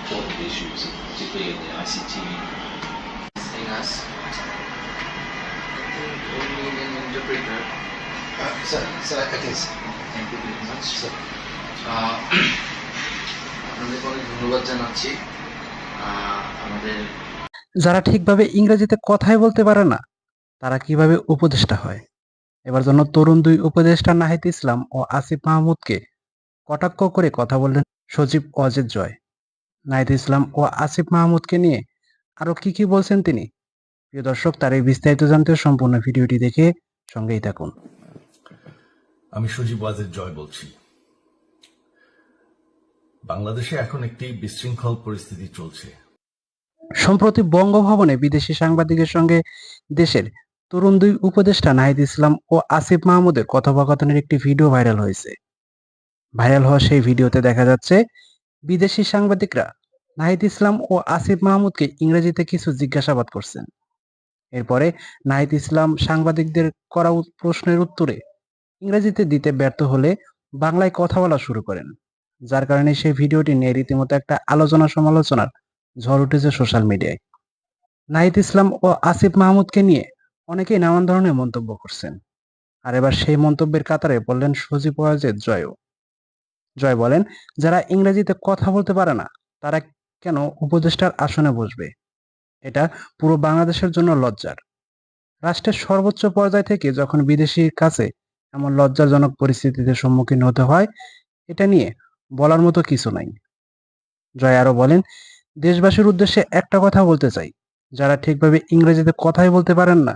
important issues, particularly in the ICT us. I think we an interpreter. Uh, sir, sir, I see. Thank you very much. আপনাদেরকে অনেক ধন্যবাদ জানাচ্ছি আমাদের যারা ঠিকভাবে ইংরেজিতে কথাই বলতে পারে না তারা কীভাবে উপদেষ্টা হয় এবার জন্য তরুণ দুই উপদেষ্টা নাহিদ ইসলাম ও আসিফ মাহমুদকে কটাক্ষ করে কথা বললেন সজীব অজিত জয় নাহিদ ইসলাম ও আসিফ মাহমুদকে নিয়ে আরও কি কি বলছেন তিনি? প্রিয় দর্শক তার এই বিস্তারিত জানতে সম্পূর্ণ ভিডিওটি দেখে সঙ্গেই থাকুন। আমি সজীব ওয়াজের জয় বলছি। বাংলাদেশে এখন একটি বিশৃঙ্খল পরিস্থিতি চলছে। সম্প্রতি বঙ্গভবনে বিদেশি সাংবাদিকের সঙ্গে দেশের তরুণ দুই উপদেষ্টা নাহিদ ইসলাম ও আসিফ মাহমুদের কথোপকথনের একটি ভিডিও ভাইরাল হয়েছে। ভাইরাল হওয়া সেই ভিডিওতে দেখা যাচ্ছে বিদেশি সাংবাদিকরা নাহিদ ইসলাম ও আসিফ মাহমুদকে ইংরেজিতে কিছু জিজ্ঞাসাবাদ করছেন। এরপরে নাহিদ ইসলাম সাংবাদিকদের করা প্রশ্নের উত্তরে ইংরেজিতে দিতে ব্যর্থ হলে বাংলায় কথা বলা শুরু করেন, যার কারণে সেই ভিডিওটি নিয়ে রীতিমতো একটা আলোচনা সমালোচনার ঝড় উঠেছে সোশ্যাল মিডিয়ায়। নাহিদ ইসলাম ও আসিফ মাহমুদকে নিয়ে অনেকেই নানান ধরনের মন্তব্য করছেন। আর এবার সেই মন্তব্যের কাতারে বললেন সজীব ওয়াজেদ জয়ও। জয় বলেন, যারা ইংরেজিতে কথা বলতে পারে না, তারা কেন উপদেষ্টার আসনে বসবে? এটা পুরো বাংলাদেশের জন্য লজ্জার। রাষ্ট্রের সর্বোচ্চ পর্যায় থেকে যখন বিদেশির কাছে এমন লজ্জাজনক পরিস্থিতিতে সম্মুখীন হতে হয়, এটা নিয়ে বলার মতো কিছু নাই। জয় আরও বলেন, দেশবাসীর উদ্দেশ্যে একটা কথা বলতে চাই। যারা ঠিকভাবে ইংরেজিতে কথাই বলতে পারেন না,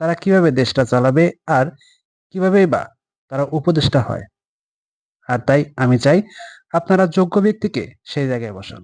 তারা কীভাবে দেশটা চালাবে আর কিভাবেই বা তারা উপদেষ্টা হয়? আর তাই আমি চাই আপনারা যোগ্য ব্যক্তিকে সেই জায়গায় বসান।